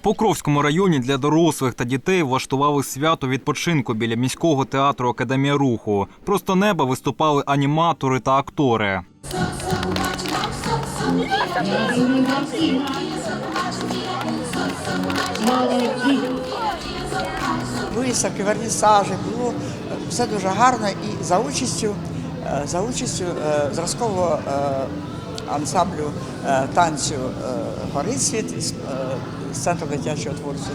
В Покровському районі для дорослих та дітей влаштували свято відпочинку біля міського театру Академія руху. Просто неба виступали аніматори та актори. виставки, вернісажі, було все дуже гарно і за участю, е, за участю е, зразкового е, ансамблю е, танцю е, Горицвіт з е, центру дитячої творчості,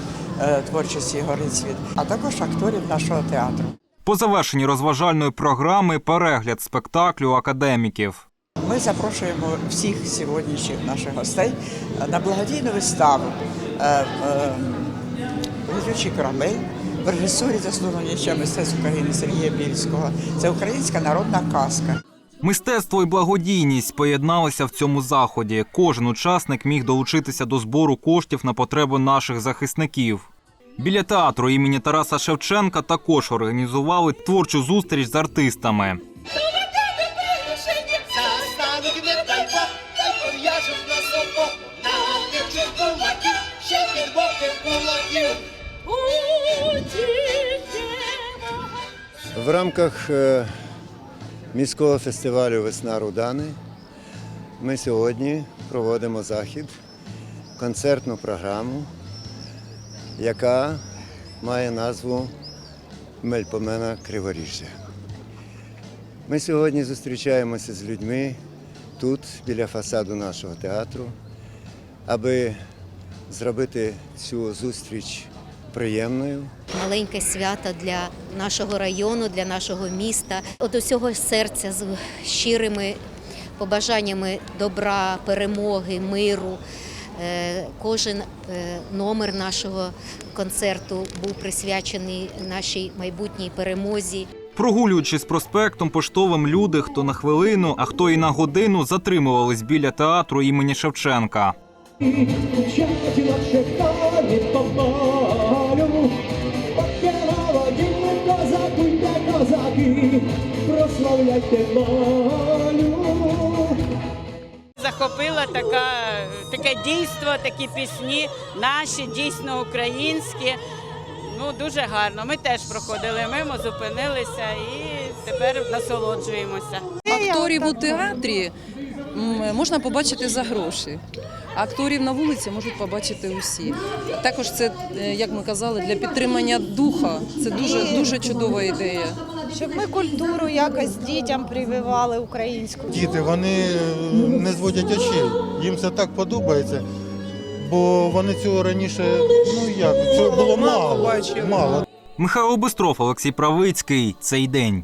творчості Горицвіт, а також акторів нашого театру. По завершенні розважальної програми перегляд спектаклю академіків. Ми запрошуємо всіх сьогоднішніх наших гостей на благодійну виставу «Летючий корабель» в режисурі заслуговуюча мистецтв України Сергія Більського. Це українська народна казка. Мистецтво і благодійність поєдналися в цьому заході. Кожен учасник міг долучитися до збору коштів на потреби наших захисників. Біля театру імені Тараса Шевченка також організували творчу зустріч з артистами. В рамках е, міського фестивалю Весна Рудани ми сьогодні проводимо захід, концертну програму, яка має назву Мельпомена Криворіжжя. Ми сьогодні зустрічаємося з людьми тут, біля фасаду нашого театру, аби зробити цю зустріч приємною. маленьке свято для нашого району, для нашого міста. От усього серця з щирими побажаннями добра, перемоги, миру. Е, Кожен е, номер нашого концерту був присвячений нашій майбутній перемозі. Прогулюючись проспектом поштовим, люди, хто на хвилину, а хто і на годину, затримувались біля театру імені Шевченка. Прославляйте волю. захопила така, таке дійство, такі пісні, наші дійсно українські. Ну дуже гарно. Ми теж проходили мимо, зупинилися і тепер насолоджуємося. Акторів у театрі можна побачити за гроші. Акторів на вулиці можуть побачити усі. Також це, е, як ми казали, для підтримання духа. Це дуже дуже чудова ідея. Щоб ми культуру якось дітям прививали українську. Діти вони е, не зводять очей. Їм це так подобається, бо вони цього раніше, ну як, цього було мало. мало. Михайло Бистров, Олексій Правицький. Цей день.